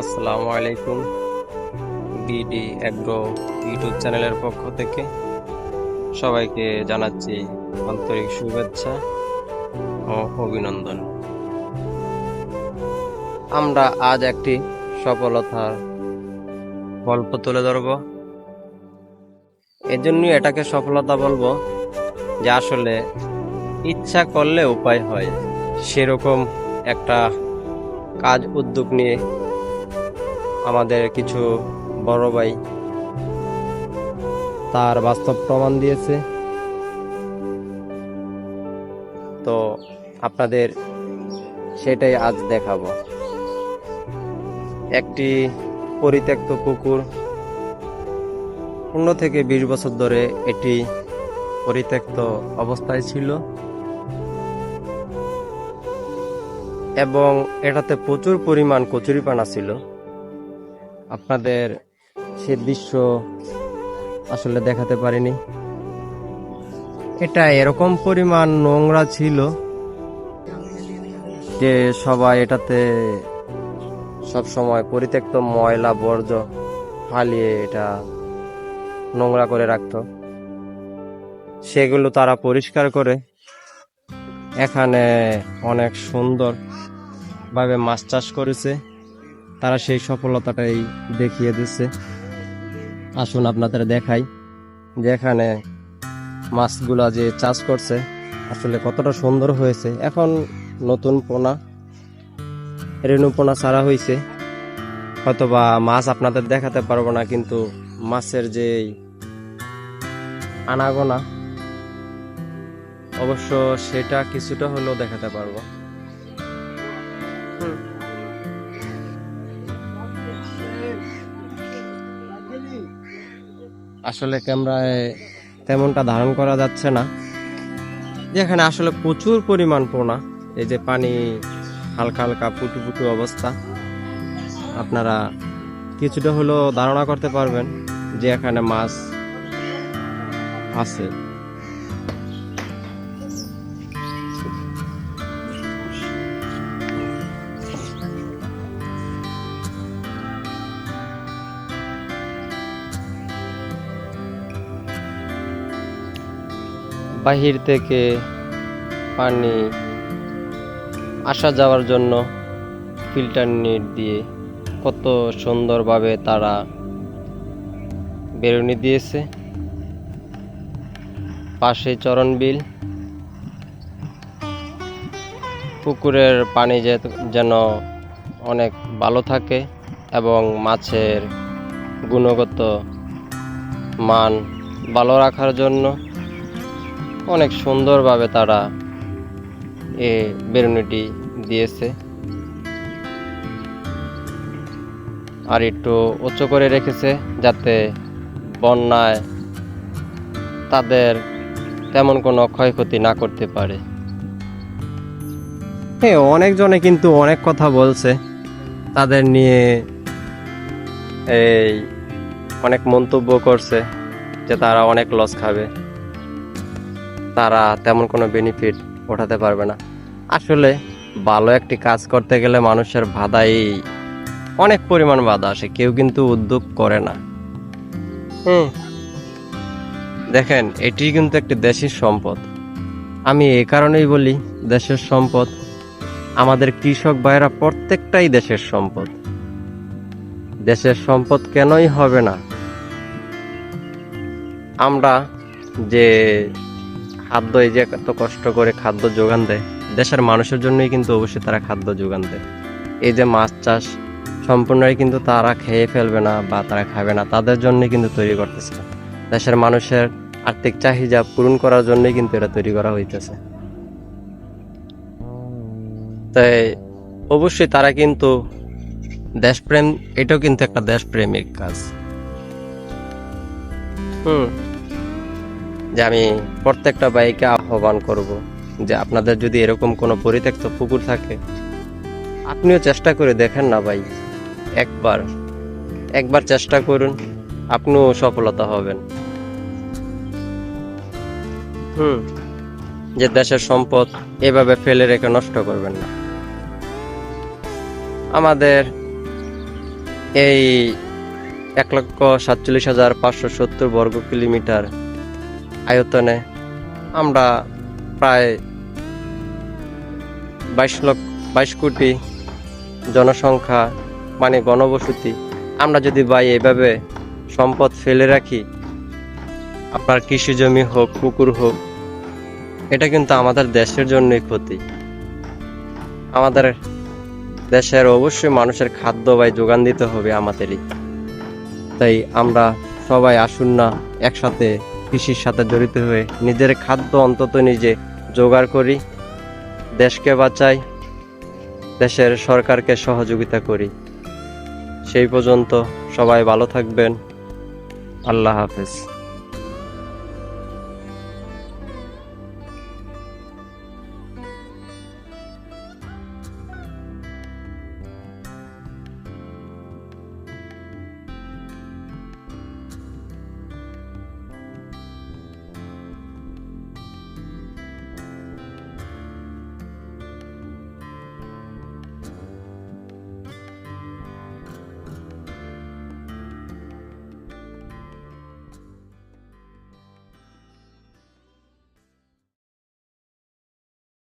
আসসালামু আলাইকুম, BD agro YouTube চ্যানেলের পক্ষ থেকে সবাইকে জানাচ্ছি আন্তরিক শুভেচ্ছা ও অভিনন্দন। আমরা আজ একটি সফলতার গল্প তুলে ধরব। এজন্যই এটাকে সফলতা বলব যে আসলে ইচ্ছা করলে উপায় হয়। সেরকম একটা কাজ উদ্যোগ নিয়ে আমাদের কিছু বড় ভাই তার বাস্তব প্রমাণ দিয়েছে। তো আপনাদের সেটাই আজ দেখাবো। একটি পরিত্যক্ত পুকুর পনেরো থেকে বিশ বছর ধরে এটি পরিত্যক্ত অবস্থায় ছিল এবং এটাতে প্রচুর পরিমাণ কচুরিপানা ছিল। আপনাদের সে দৃশ্য আসলে দেখাতে পারিনি। এটা এরকম পরিমাণ নোংরা ছিল যে সবাই এটাতে সব সময় পরিত্যক্ত ময়লা বর্জ্য ফালিয়ে এটা নোংরা করে রাখতো। সেগুলো তারা পরিষ্কার করে এখানে অনেক সুন্দর ভাবে মাছ চাষ করেছে। তারা সেই সফলতাটাই দেখিয়ে দিচ্ছে। আসুন আপনাদের দেখাই যেখানে মাছগুলা যে চাষ করছে, আসলে কতটা সুন্দর হয়েছে। এখন নতুন পোনা, রেণু পোনা ছাড়া হয়েছে। হয়তোবা মাছ আপনাদের দেখাতে পারব না, কিন্তু মাছের যে আনাগোনা, অবশ্য সেটা কিছুটা হলেও দেখাতে পারব। হুম। আসলে ক্যামেরায় তেমনটা ধারণ করা যাচ্ছে না। যেখানে আসলে প্রচুর পরিমাণ পোনা, এই যে পানি, হালকা হালকা পুটু পুটু অবস্থা। আপনারা কিছুটা হলেও ধারণা করতে পারবেন যে এখানে মাছ আছে। বাহির থেকে পানি আসা যাওয়ার জন্য ফিল্টার নেট দিয়ে কত সুন্দরভাবে তারা বেরুনি দিয়েছে। পাশে চরণ বিল। পুকুরের পানি যেন অনেক ভালো থাকে এবং মাছের গুণগত মান ভালো রাখার জন্য। অনেক সুন্দরভাবে তারা এ বেরুনিটি দিয়েছে। আর একটু উঁচু করে রেখেছে যাতে বন্যায় তাদের তেমন কোনো ক্ষয়ক্ষতি না করতে পারে। হ্যাঁ অনেকজনে কিন্তু অনেক কথা বলছে। তাদের নিয়ে এই অনেক মন্তব্য করছে যে তারা অনেক লস খাবে। তারা তেমন কোনো বেনিফিট ওঠাতে পারবে না। আসলে ভালো একটি কাজ করতে গেলে মানুষের বাধাই অনেক পরিমাণ বাধা আসে, কেউ কিন্তু উদ্যোগ করে না। হুম। দেখেন, এটি কিন্তু একটি দেশের সম্পদ। আমি এই কারণেই বলি, দেশের সম্পদ আমাদের কৃষক ভাইরা প্রত্যেকটাই দেশের সম্পদ। দেশের সম্পদ কেনই হবে না? আমরা যে খাদ্য এই যে এত কষ্ট করে খাদ্য যোগান দেয়, দেশের মানুষের জন্যই কিন্তু অবশ্যই তারা খাদ্য যোগান দেয়। এই যে মাছ চাষ, সম্পূর্ণই কিন্তু তারা খেয়ে ফেলবে না বা তারা খাবে না, তাদের জন্যই কিন্তু তৈরি করতেছে। দেশের মানুষের আর্থিক চাহিদা পূরণ করার জন্যই কিন্তু এটা তৈরি করা হইতেছে। তাই অবশ্যই তারা কিন্তু দেশপ্রেম, এটাও কিন্তু একটা দেশপ্রেমিক কাজ। হুম। যে আমি প্রত্যেকটা বাইকে আহ্বান করব যে আপনাদের যদি এরকম কোনো পরিত্যক্ত পুকুর থাকে, আপনিও চেষ্টা করে দেখেন না ভাই। একবার একবার চেষ্টা করুন, আপনিও সফলতা হবেন। হুম, যে দেশের সম্পদ এভাবে ফেলে রেখে নষ্ট করবেন না। আমাদের এই এক লক্ষ সাতচল্লিশ হাজার পাঁচশো সত্তর বর্গ কিলোমিটার আয়তনে আমরা প্রায় বাইশ লক্ষ, বাইশ কোটি জনসংখ্যা মানে গণবসতি। আমরা যদি ভাই এভাবে সম্পদ ফেলে রাখি, আপনার কৃষি জমি হোক, পুকুর হোক, এটা কিন্তু আমাদের দেশের জন্যই ক্ষতি। আমাদের দেশের অবশ্যই মানুষের খাদ্য ভাই যোগান দিতে হবে আমাদেরই। তাই আমরা সবাই আসুন না, একসাথে কৃষির সাথে জড়িত হয়ে নিজের খাদ্য অন্তত নিজে জোগাড় করি, দেশকে বাঁচাই, দেশের সরকারকে সহযোগিতা করি। সেই পর্যন্ত সবাই ভালো থাকবেন। আল্লাহ হাফেজ।